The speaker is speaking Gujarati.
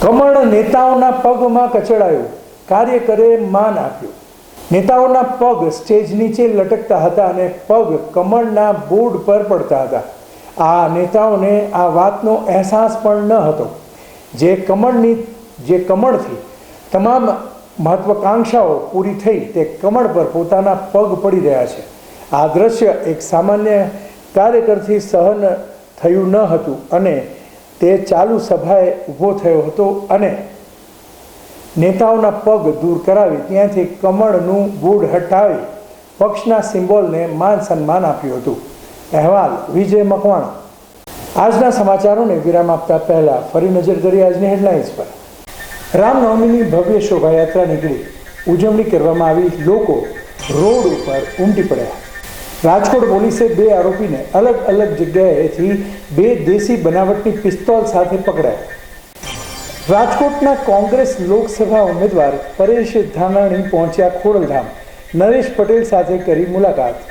કમળ નેતાઓના પગમાં કચડાયું કાર્યકરે માન આપ્યું. નેતાઓના પગ સ્ટેજ નીચે લટકતા હતા અને પગ કમળના બોર્ડ પર પડતા હતા. આ નેતાઓને આ વાતનો અહેસાસ પણ ન હતો. જે કમળની, જે કમળથી તમામ મહત્વકાંક્ષાઓ પૂરી થઈ તે કમળ પર પોતાના પગ પડી રહ્યા છે. આ દ્રશ્ય એક સામાન્ય કાર્યકરથી સહન થયું ન હતું અને તે ચાલુ સભાએ ઊભો થયો હતો અને નેતાઓના પગ દૂર કરાવી ત્યાંથી કમળનું બૂડ હટાવી પક્ષના સિમ્બોલને માન સન્માન આપ્યું હતું. અહેવાલ, વિજય મકવાણા. આજના સમાચારોને વિરામ આપતા પહેલા ફરી નજર કરી આજની હેડલાઇન્સ પર. રામનવમીની ભવ્ય શોભાયાત્રા નીકળી. ઉજવણી કરવામાં આવી. લોકો રોડ ઉપર ઉમટી પડ્યા. રાજકોટ પોલીસે બે આરોપીને અલગ અલગ જગ્યાએથી બે દેશી બનાવટની પિસ્તોલ સાથે પકડાયા. રાજકોટના કોંગ્રેસ લોકસભા ઉમેદવાર પરેશ ધાનાણી પહોંચ્યા ખોડલધામ. નરેશ પટેલ સાથે કરી મુલાકાત.